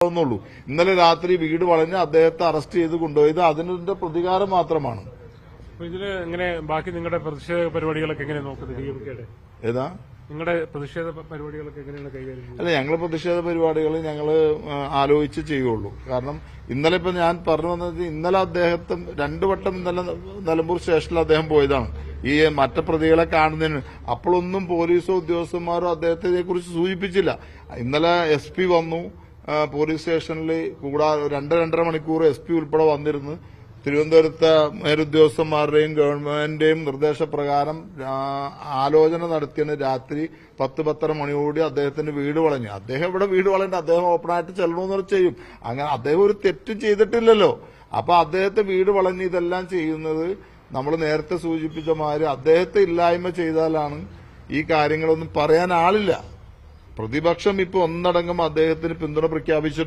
ുള്ളൂ ഇന്നലെ രാത്രി വീട് വളഞ്ഞ് അദ്ദേഹത്തെ അറസ്റ്റ് ചെയ്ത് കൊണ്ടുപോയത് അതിന്റെ പ്രതികാരം മാത്രമാണ്. ഇതിൽ എങ്ങനെ ബാക്കി നിങ്ങളുടെ പ്രതിഷേധ പരിപാടികളൊക്കെ എങ്ങനെ നോക്കുന്നത് ഏതാ? നിങ്ങളുടെ പ്രതിഷേധ പരിപാടികളൊക്കെ എങ്ങനെയാണ് കൈകാര്യം അല്ല ഞങ്ങൾ പ്രതിഷേധ പരിപാടികൾ ഞങ്ങൾ ആലോചിച്ച് ചെയ്യുള്ളൂ. കാരണം ഇന്നലെ ഇപ്പൊ ഞാൻ പറഞ്ഞു വന്നത് ഇന്നലെ അദ്ദേഹത്തെ രണ്ടു വട്ടം ഇന്നലെ നിലമ്പൂർ സ്റ്റേഷനിൽ അദ്ദേഹം പോയതാണ്. ഈ മറ്റു പ്രതികളെ കാണുന്നതിന്. അപ്പോഴൊന്നും പോലീസോ ഉദ്യോഗസ്ഥന്മാരോ അദ്ദേഹത്തെ കുറിച്ച് സൂചിപ്പിച്ചില്ല. ഇന്നലെ എസ് പി വന്നു. പോലീസ് സ്റ്റേഷനിൽ കൂടാതെ രണ്ട് രണ്ടര മണിക്കൂർ എസ് പി ഉൾപ്പെടെ വന്നിരുന്നു തിരുവനന്തപുരത്തെ മേലുദ്യോഗസ്ഥന്മാരുടെയും ഗവൺമെന്റിന്റെയും നിർദ്ദേശപ്രകാരം ആലോചന നടത്തിയാണ് രാത്രി പത്ത് പത്തര മണിയോടി അദ്ദേഹത്തിന്റെ വീട് വളഞ്ഞു. അദ്ദേഹം ഇവിടെ വീട് വളഞ്ഞിട്ട് അദ്ദേഹം ഓപ്പണായിട്ട് ചെല്ലണമെന്ന് ചെയ്യും. അങ്ങനെ അദ്ദേഹം ഒരു തെറ്റും ചെയ്തിട്ടില്ലല്ലോ. അപ്പൊ അദ്ദേഹത്തെ വീട് വളഞ്ഞ് ഇതെല്ലാം ചെയ്യുന്നത് നമ്മൾ നേരത്തെ സൂചിപ്പിച്ച മാതിരി അദ്ദേഹത്തെ ഇല്ലായ്മ ചെയ്താലാണ് ഈ കാര്യങ്ങളൊന്നും പറയാൻ ആളില്ല. പ്രതിപക്ഷം ഇപ്പോൾ ഒന്നടങ്കം അദ്ദേഹത്തിന് പിന്തുണ പ്രഖ്യാപിച്ചിട്ടുണ്ട്.